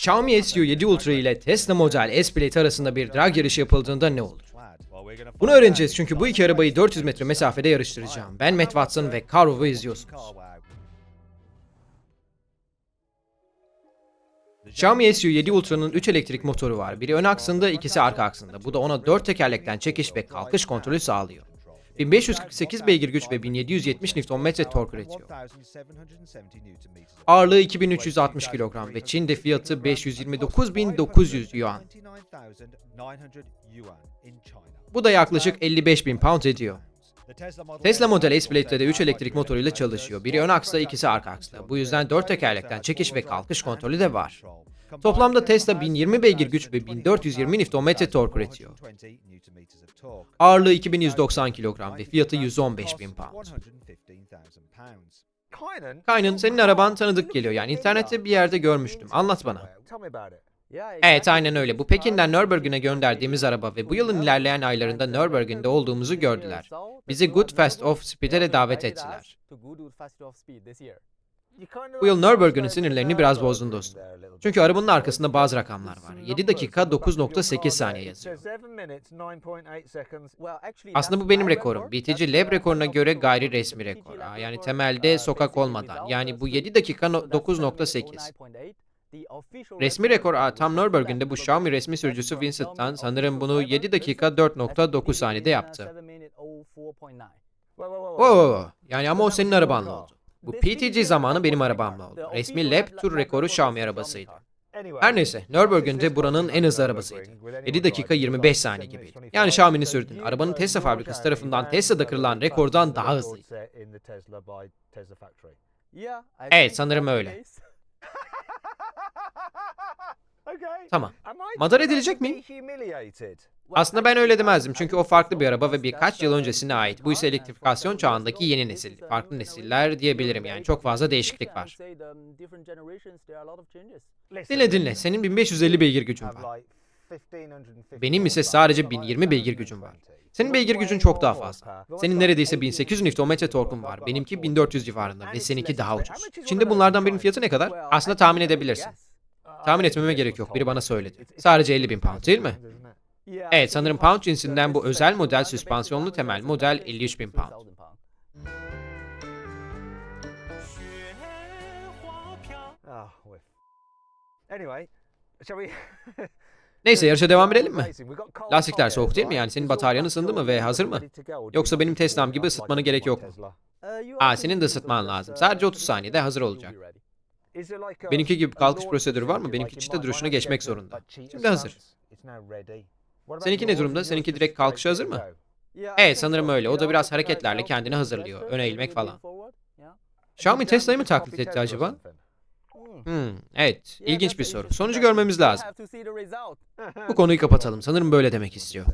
Xiaomi SU7 Ultra ile Tesla Model S Plate arasında bir drag yarışı yapıldığında ne olur? Bunu öğreneceğiz çünkü bu iki arabayı 400 metre mesafede yarıştıracağım. Ben Matt Watson ve Carvov'u izliyorsunuz. Xiaomi SU7 Ultra'nın 3 elektrik motoru var. Biri ön aksında, ikisi arka aksında. Bu da ona 4 tekerlekten çekiş ve kalkış kontrolü sağlıyor. 1548 beygir güç ve 1770 Nm tork üretiyor. Ağırlığı 2360 kilogram ve Çin'de fiyatı 529.900 yuan. Bu da yaklaşık 55.000 pound ediyor. Tesla Model S Plate'de de 3 elektrik motoruyla çalışıyor. Biri ön aksta, ikisi arka aksta. Bu yüzden 4 tekerlekten çekiş ve kalkış kontrolü de var. Toplamda Tesla 1020 beygir güç ve 1420 Nm tork üretiyor. Ağırlığı 2190 kilogram ve fiyatı 115.000 pound. Kaynın senin araban tanıdık geliyor. Yani internette bir yerde görmüştüm. Anlat bana. Evet aynen öyle. Bu Pekin'den Nürburgring'e gönderdiğimiz araba ve bu yılın ilerleyen aylarında Nürburgring'de olduğumuzu gördüler. Bizi Good Fast of Speed'e de davet ettiler. Bu yıl Nürburgring'in sinirlerini biraz bozdun dostum. Çünkü arabanın arkasında bazı rakamlar var. 7 dakika 9.8 saniye yazıyor. Aslında bu benim rekorum. BTC Lab rekoruna göre gayri resmi rekor. Yani temelde sokak olmadan. Yani bu 7 dakika no- 9.8. Resmi rekor tam Nürburgring'de bu Xiaomi resmi sürücüsü Vincent'tan sanırım bunu 7 dakika 4.9 saniyede yaptı. Oo, yani ama o senin arabanla oldu. Bu PTG zamanı benim arabamla oldu. Resmi lap tur rekoru Xiaomi arabasıydı. Her neyse, Nürburgring'de buranın en hızlı arabasıydı. 7 dakika 25 saniye gibiydi. Yani Xiaomi'ni sürdün. Arabanın Tesla fabrikası tarafından Tesla'da kırılan rekordan daha hızlıydı. Evet, sanırım öyle. Tamam. Madar edilecek miyim? Aslında ben öyle demezdim çünkü o farklı bir araba ve birkaç yıl öncesine ait. Bu ise elektrifikasyon çağındaki yeni nesil. Farklı nesiller diyebilirim yani çok fazla değişiklik var. Dinle dinle senin 1550 beygir gücün var. Benim ise sadece 1020 beygir gücüm var. Senin beygir gücün çok daha fazla. Senin neredeyse 1800 Nm torkun var. Benimki 1400 civarında ve seninki daha ucuz. Şimdi bunlardan birinin fiyatı ne kadar? Aslında tahmin edebilirsin. Tahmin etmeme gerek yok. Biri bana söyledi. Sadece 50 bin pound değil mi? Evet sanırım pound cinsinden bu özel model süspansiyonlu temel model 53 bin pound. Neyse yarışa devam edelim mi? Lastikler soğuk değil mi yani? Senin bataryan ısındı mı ve hazır mı? Yoksa benim Tesla'm gibi ısıtmanı gerek yok mu? Aa senin de ısıtman lazım. Sadece 30 saniyede hazır olacak. Benimki gibi kalkış prosedürü var mı? Benimki çite duruşuna geçmek zorunda. Şimdi hazır. Seninki ne durumda? Seninki direkt kalkışa hazır mı? Evet sanırım öyle. O da biraz hareketlerle kendini hazırlıyor. Öne eğilmek falan. Xiaomi Tesla'yı mı taklit etti acaba? Hmm, evet. ilginç bir soru. Sonucu görmemiz lazım. Bu konuyu kapatalım. Sanırım böyle demek istiyor.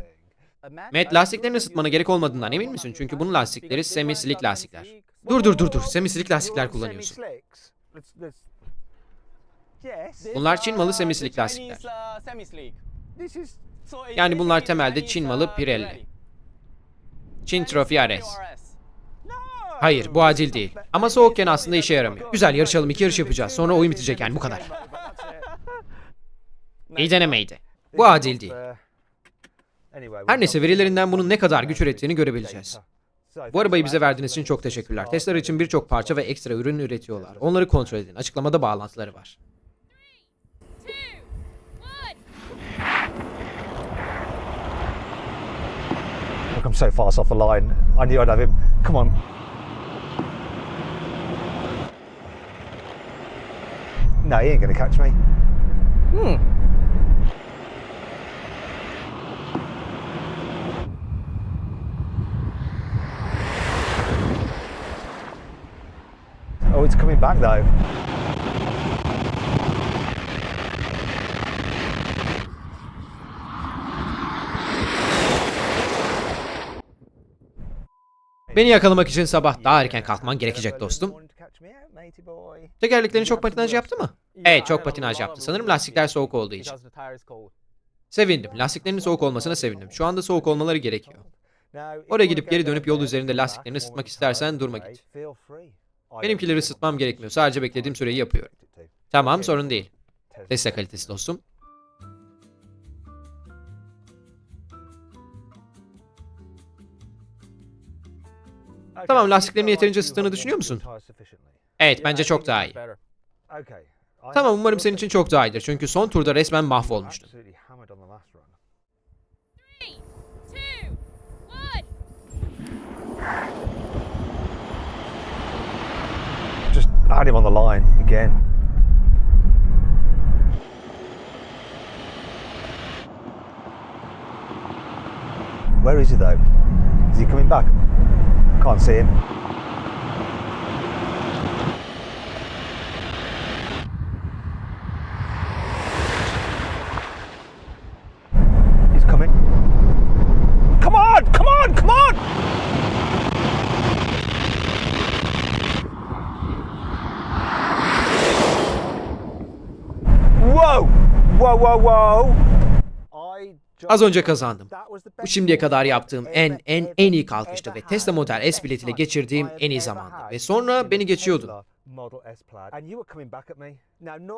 Matt lastiklerini ısıtmana gerek olmadığından emin misin? Çünkü bunun lastikleri semi-slick lastikler. Dur dur dur dur. Semi-slick lastikler kullanıyorsun. Bunlar Çin malı semi-slick lastikler. Yani bunlar temelde Çin malı Pirelli. Çin Trophy RS. Hayır bu acil değil. Ama soğukken aslında işe yaramıyor. Güzel yarışalım iki yarış yapacağız. Sonra oyun bitecek yani bu kadar. İyi denemeydi. Bu adil değil. Her neyse verilerinden bunun ne kadar güç ürettiğini görebileceğiz. Bu arabayı bize verdiğiniz için çok teşekkürler. Tesla için birçok parça ve ekstra ürün üretiyorlar. Onları kontrol edin. Açıklamada bağlantıları var. I'm so fast off the line. I knew I'd have him. Come on. No, he ain't going to catch me. Hmm. Oh, it's coming back though. Beni yakalamak için sabah daha erken kalkman gerekecek dostum. Tekerleklerini çok patinaj yaptı mı? Evet çok patinaj yaptı. Sanırım lastikler soğuk olduğu için. Sevindim. Lastiklerinin soğuk olmasına sevindim. Şu anda soğuk olmaları gerekiyor. Oraya gidip geri dönüp yol üzerinde lastiklerini ısıtmak istersen durma git. Benimkileri ısıtmam gerekmiyor. Sadece beklediğim süreyi yapıyorum. Tamam sorun değil. Tesla kalitesi dostum. Tamam, lastiklerini yeterince ısıttığını düşünüyor musun? Evet bence çok daha iyi. Tamam umarım senin için çok daha iyidir. Çünkü son turda resmen mahvolmuştun. Just had him on the line again. Where is he though? Is he coming back? ก่อนเซฟ Az önce kazandım. Bu şimdiye kadar yaptığım en en en iyi kalkıştı ve Tesla Model S biletiyle geçirdiğim en iyi zamandı. Ve sonra beni geçiyordun.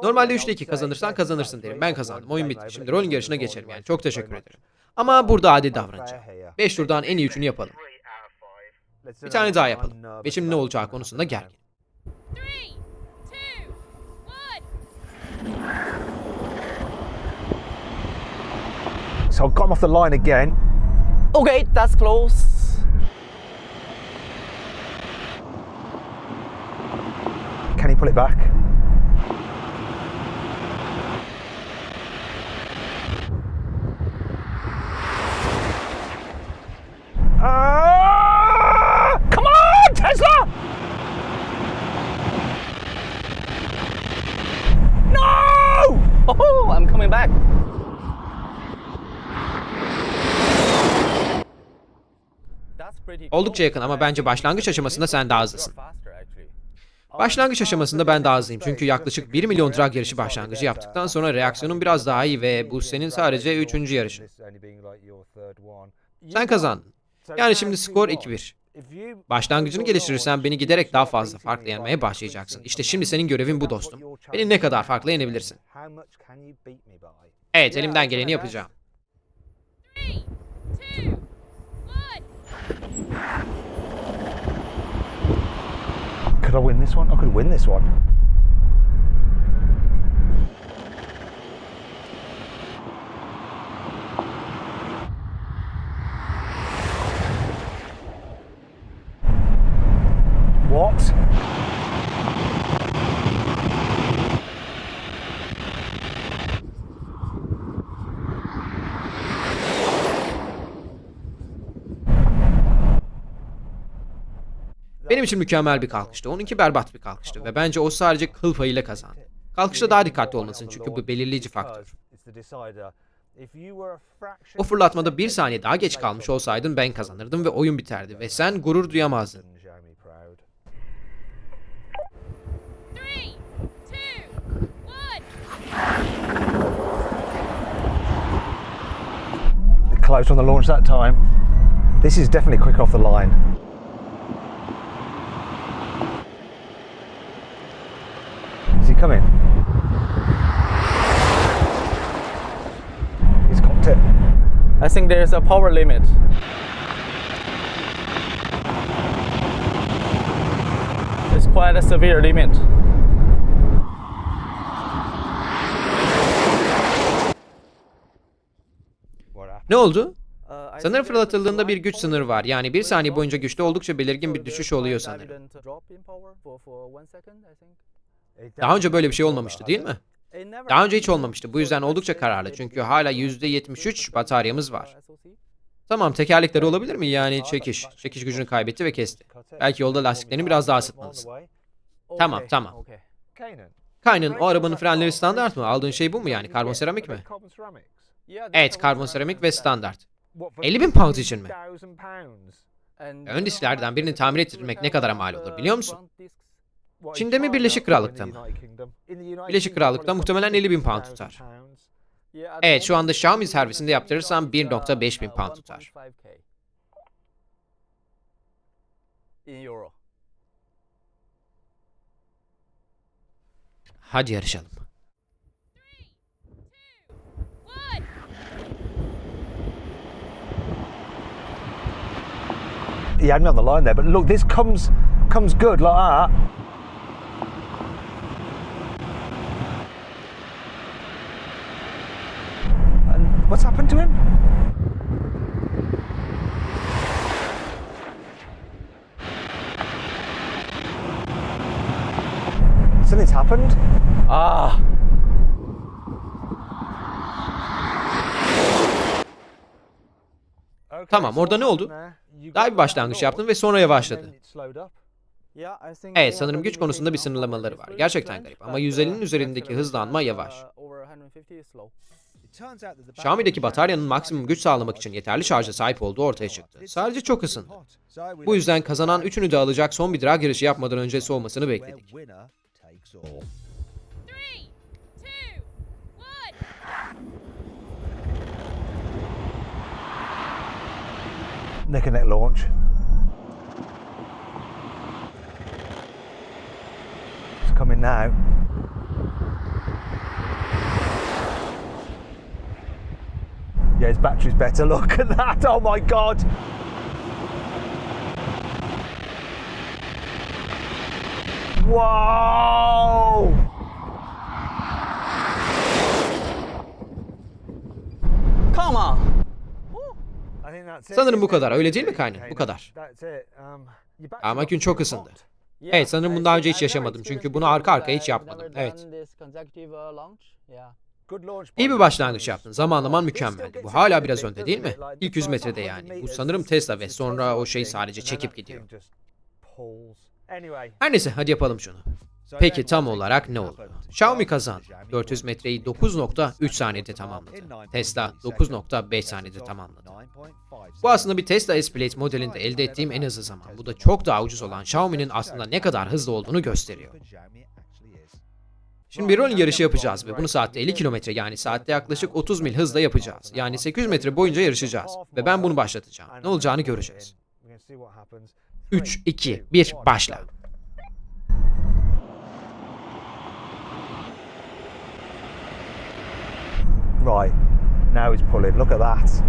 Normalde 3'te 2 kazanırsan kazanırsın derim. Ben kazandım. Oyun bitti. Şimdi rolling yarışına geçelim yani. Çok teşekkür ederim. Ama burada adil davranacağım. 5 turdan en iyi üçünü yapalım. Bir tane daha yapalım. Ve şimdi ne olacağı konusunda gergin. So I got him off the line again. Okay, that's close. Can he pull it back? Oldukça yakın ama bence başlangıç aşamasında sen daha hızlısın. Başlangıç aşamasında ben daha hızlıyım çünkü yaklaşık 1 milyon drag yarışı başlangıcı yaptıktan sonra reaksiyonun biraz daha iyi ve bu senin sadece 3. yarışın. Sen kazandın. Yani şimdi skor 2-1. Başlangıcını geliştirirsen beni giderek daha fazla farklı yenmeye başlayacaksın. İşte şimdi senin görevin bu dostum. Beni ne kadar farklı yenebilirsin? Evet elimden geleni yapacağım. Could I win this one? I could win this one. Benim için mükemmel bir kalkıştı. Onunki berbat bir kalkıştı ve bence o sadece kıl payıyla kazandı. Kalkışta daha dikkatli olmasın çünkü bu belirleyici faktör. O fırlatmada bir saniye daha geç kalmış olsaydın ben kazanırdım ve oyun biterdi ve sen gurur duyamazdın. Close on the launch that time. This is definitely quick off the line. Is he coming? He's cocked it. I think there's a power limit. It's quite a severe limit. Ne oldu? Uh, Sanırım fırlatıldığında bir güç sınırı var. Yani bir saniye boyunca güçte oldukça belirgin bir düşüş oluyor sanırım. Daha önce böyle bir şey olmamıştı değil mi? Never Daha önce hiç olmamıştı. Bu yüzden oldukça say kararlı. Çünkü hala have %73 uh, bataryamız var. SoC. Tamam tekerlekleri olabilir mi? Yani çekiş. Çekiş gücünü kaybetti ve kesti. Belki yolda lastiklerini biraz daha ısıtmalısın. Tamam, tamam. Kaynın o arabanın frenleri standart mı? Aldığın şey bu mu yani? Karbon seramik mi? Evet karbon seramik ve standart. 50 bin pound için mi? Ön disklerden birini tamir ettirmek ne kadara have mal olur biliyor musun? Çin'de mi Birleşik Krallık'ta mı? Birleşik Krallık'ta muhtemelen 50 bin pound tutar. Evet şu anda Xiaomi servisinde yaptırırsam 1.5 bin pound tutar. Hadi yarışalım. Yeah, I'm on the line there, but look, this comes comes good like that. What's happened to him? Something's happened. Ah. Tamam, orada ne oldu? Daha bir başlangıç yaptın ve sonra yavaşladı. Evet sanırım güç konusunda bir sınırlamaları var. Gerçekten garip ama 150'nin üzerindeki hızlanma yavaş. Xiaomi'deki bataryanın maksimum güç sağlamak için yeterli şarja sahip olduğu ortaya çıktı. Sadece çok ısındı. Bu yüzden kazanan üçünü de alacak son bir drag yarışı yapmadan önce soğumasını bekledik. Neck and neck launch. It's coming now. Yeah, his battery's better. Look at that. Oh my god. Whoa! Come on. I think that's it, Sanırım bu kadar. Öyle değil mi Kayne? Bu kadar. Um, Ama gün çok ısındı. Evet sanırım bundan önce hiç yaşamadım. Çünkü bunu arka arkaya hiç yapmadım. Evet. İyi bir başlangıç yaptın. Zamanlaman mükemmeldi. Bu hala biraz önde değil mi? İlk 100 metrede yani. Bu sanırım Tesla ve sonra o şey sadece çekip gidiyor. Her neyse hadi yapalım şunu. Peki tam olarak ne oldu? Xiaomi kazandı. 400 metreyi 9.3 saniyede tamamladı. Tesla 9.5 saniyede tamamladı. Bu aslında bir Tesla S-Plate modelinde elde ettiğim en hızlı zaman. Bu da çok daha ucuz olan Xiaomi'nin aslında ne kadar hızlı olduğunu gösteriyor. Şimdi bir rolling yarışı yapacağız ve bunu saatte 50 kilometre yani saatte yaklaşık 30 mil hızla yapacağız. Yani 800 metre boyunca yarışacağız. Ve ben bunu başlatacağım. Ne olacağını göreceğiz. 3, 2, 1, başla. Right, now he's pulling. Look at that.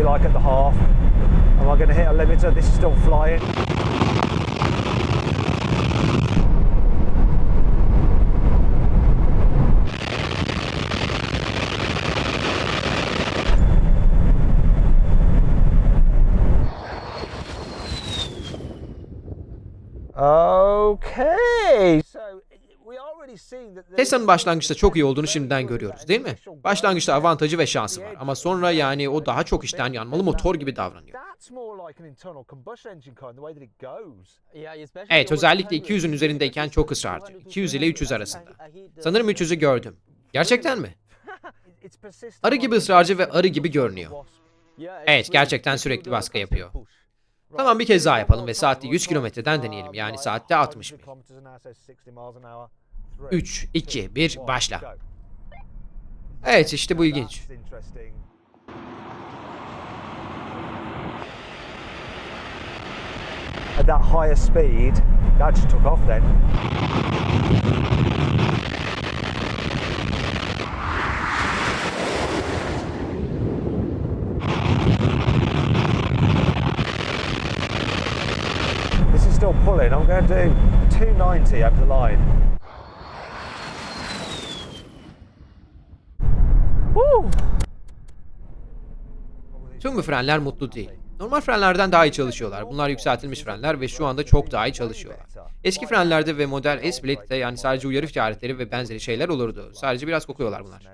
Be like at the half? Am I going to hit a limiter? This is still flying. Okay. Tesla'nın başlangıçta çok iyi olduğunu şimdiden görüyoruz değil mi? Başlangıçta avantajı ve şansı var ama sonra yani o daha çok işten yanmalı motor gibi davranıyor. Evet özellikle 200'ün üzerindeyken çok ısrarcı. 200 ile 300 arasında. Sanırım 300'ü gördüm. Gerçekten mi? Arı gibi ısrarcı ve arı gibi görünüyor. Evet gerçekten sürekli baskı yapıyor. Tamam bir kez daha yapalım ve saatte 100 kilometreden deneyelim. Yani saatte 60 mil. 3, 2, 1, başla. Evet işte bu ilginç. At that higher speed, that just took off then. This is still pulling. I'm going to do 290 over the line. Bu frenler mutlu değil. Normal frenlerden daha iyi çalışıyorlar. Bunlar yükseltilmiş frenler ve şu anda çok daha iyi çalışıyorlar. Eski frenlerde ve model S-Blade'de yani sadece uyarı işaretleri ve benzeri şeyler olurdu. Sadece biraz kokuyorlar bunlar.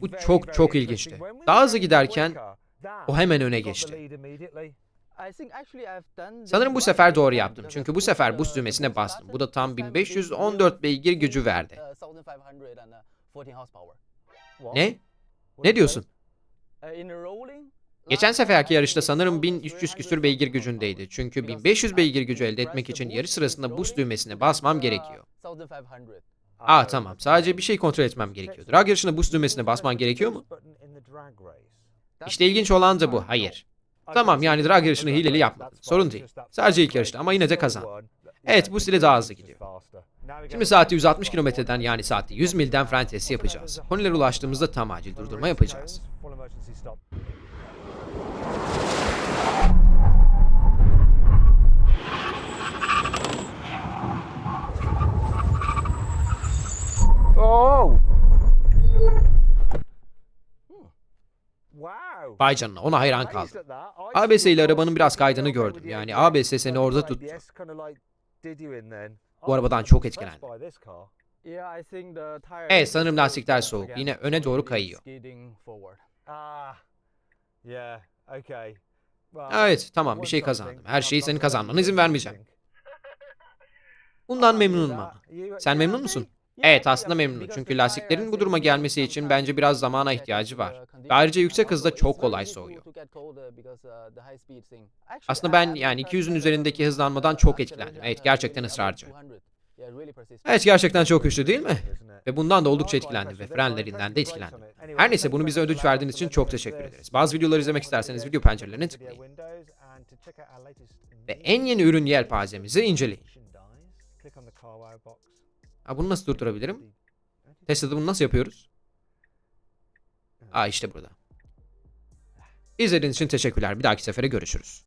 Bu çok çok ilginçti. Daha hızlı giderken O hemen öne geçti. Sanırım bu sefer doğru yaptım. Çünkü bu sefer boost düğmesine bastım. Bu da tam 1514 beygir gücü verdi. Ne? Ne diyorsun? Geçen seferki yarışta sanırım 1300 küsür beygir gücündeydi. Çünkü 1500 beygir gücü elde etmek için yarış sırasında boost düğmesine basmam gerekiyor. Aa tamam. Sadece bir şey kontrol etmem gerekiyor. Drag yarışında boost düğmesine basman gerekiyor mu? İşte ilginç olan da bu. Hayır. Tamam yani drag yarışını hileli yapmadın. Sorun değil. Sadece ilk yarışta ama yine de kazan. Evet bu stile daha hızlı gidiyor. Şimdi saatte 160 kilometreden yani saatte 100 milden fren testi yapacağız. Konilere ulaştığımızda tam acil durdurma yapacağız. Stop. Oh! Wow. Vay canına ona hayran kaldım. ABS ile arabanın biraz okay gördüm. Yani ABS. Seni orada tuttu. Bu I arabadan çok etkilendim. Evet, sanırım lastikler soğuk. Yine öne doğru kayıyor. Ah. Yeah, okay. Well, Evet tamam bir şey kazandım. Her şeyi senin kazanmana izin vermeyeceğim. Bundan I memnunum ama. Sen memnun musun? Evet aslında memnunum çünkü lastiklerin bu duruma gelmesi için bence biraz zamana ihtiyacı var. Ve ayrıca yüksek hızda çok kolay soğuyor. Aslında ben yani 200'ün üzerindeki hızlanmadan çok etkilendim. Evet gerçekten ısrarcı. Evet gerçekten çok güçlü değil mi? Ve bundan da oldukça etkilendim ve frenlerinden de etkilendim. Her neyse bunu bize ödünç verdiğiniz için çok teşekkür ederiz. Bazı videoları izlemek isterseniz video pencerelerine tıklayın. Ve en yeni ürün yelpazemizi inceleyin. Ha, bunu nasıl durdurabilirim? Tesla'da bunu nasıl yapıyoruz? Aa işte burada. İzlediğiniz için teşekkürler. Bir dahaki sefere görüşürüz.